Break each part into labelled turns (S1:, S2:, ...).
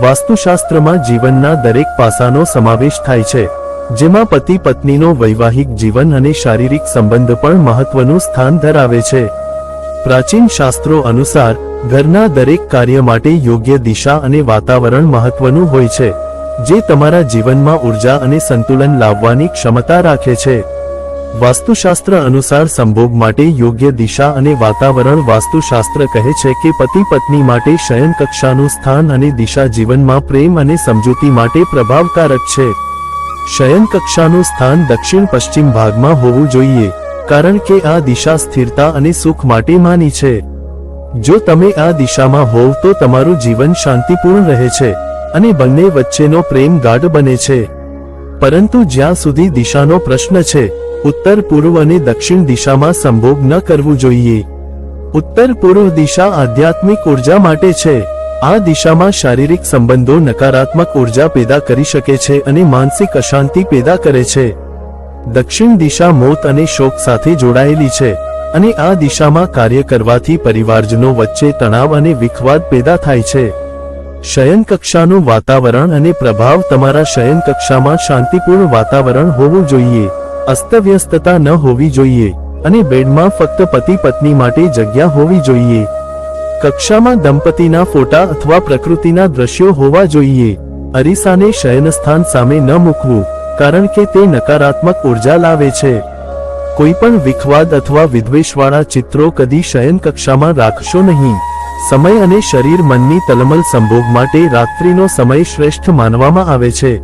S1: વાસ્તુશાસ્ત્રમાં જીવનના દરેક પાસાનો સમાવેશ થાય છે, જેમાં પતિ પત્નીનો વૈવાહિક જીવન અને શારીરિક સંબંધ પણ મહત્વનું સ્થાન ધરાવે છે. પ્રાચીન શાસ્ત્રો અનુસાર, ઘરના દરેક કાર્ય માટે યોગ્ય દિશા અને વાતાવરણ મહત્વનું હોય છે, જે તમારા જીવનમાં ઊર્જા અને સંતુલન લાવવાની ક્ષમતા રાખે છે. વાસ્તુશાસ્ત્ર અનુસાર સંભોગ માટે યોગ્ય દિશા અને વાતાવરણ વાસ્તુશાસ્ત્ર કહે છે કે પતિ પત્ની માટે શયન કક્ષાનું સ્થાન અને દિશા જીવનમાં પ્રેમ અને સમજૂતી માટે પ્રભાવકારક છે. શયન કક્ષાનું સ્થાન દક્ષિણ પશ્ચિમ ભાગમાં હોવું જોઈએ, કારણ કે આ દિશા સ્થિરતા અને સુખ માટે માની છે. જો તમે આ દિશામાં હોવ તો તમારું જીવન શાંતિપૂર્ણ રહે છે, અને બંને વચ્ચેનો પ્રેમ ગાઢ બને છે. પરંતુ જ્યાં સુધી દિશાનો પ્રશ્ન છે ઉત્તર પૂર્વ અને દક્ષિણ દિશામાં સંભોગ ન કરવું જોઈએ. ઉત્તર પૂર્વ દિશા આધ્યાત્મિક ઊર્જા માટે છે. આ દિશામાં શારીરિક સંબંધો નકારાત્મક ઊર્જા પેદા કરી શકે છે અને માનસિક અશાંતિ પેદા કરે છે. દક્ષિણ દિશા મોત અને શોક સાથે જોડાયેલી છે અને આ દિશામાં કાર્ય કરવાથી પરિવારજનો વચ્ચે તણાવ અને વિખવાદ પેદા થાય છે. શયન કક્ષાનું વાતાવરણ અને પ્રભાવ તમારા શયન કક્ષામાં શાંતિપૂર્ણ વાતાવરણ હોવું જોઈએ. અસ્તવ્યસ્તતા ન હોવી જોઈએ અને બેડમાં ફક્ત પતિ પત્ની માટે જગ્યા હોવી જોઈએ. કક્ષામાં દંપતીના ફોટા અથવા પ્રકૃતિના દ્રશ્યો હોવા જોઈએ. અરીસાને શયનસ્થાન સામે ન મૂકવું, કારણ કે તે નકારાત્મક ઊર્જા લાવે છે. કોઈ પણ વિખવાદ અથવા વિદ્વેષવાળા ચિત્રો કદી શયન કક્ષામાં રાખશો નહીં. સમય અને શરીર મનની તલમલ સંભોગ માટે રાત્રિનો સમય શ્રેષ્ઠ માનવામાં આવે છે.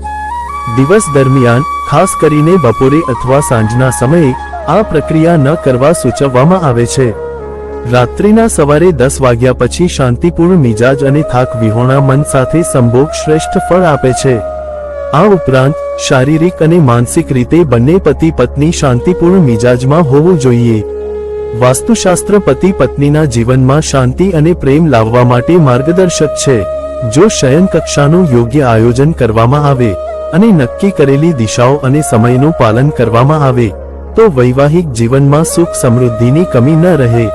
S1: દિવસ દરમિયાન, ખાસ કરીને બપોરે અથવા સાંજના સમયે, આ પ્રક્રિયા ન કરવા સૂચવવામાં આવે છે. રાત્રિના સવારે દસ વાગ્યા પછી શાંતિપૂર્ણ મિજાજ અને થાક વિહોણા મન સાથે સંભોગ શ્રેષ્ઠ ફળ આપે છે. આ ઉપરાંત, શારીરિક અને માનસિક રીતે બંને પતિ પત્ની શાંતિપૂર્ણ મિજાજમાં હોવું જોઈએ. વાસ્તુશાસ્ત્ર પતિ પત્નીના જીવનમાં શાંતિ અને પ્રેમ લાવવા માટે માર્ગદર્શક છે. જો શયન કક્ષાનું યોગ્ય આયોજન કરવામાં આવે અને નક્કી કરેલી દિશાઓ અને સમયનું પાલન કરવામાં આવે, તો વૈવાહિક જીવનમાં સુખ સમૃદ્ધિની કમી ન રહે.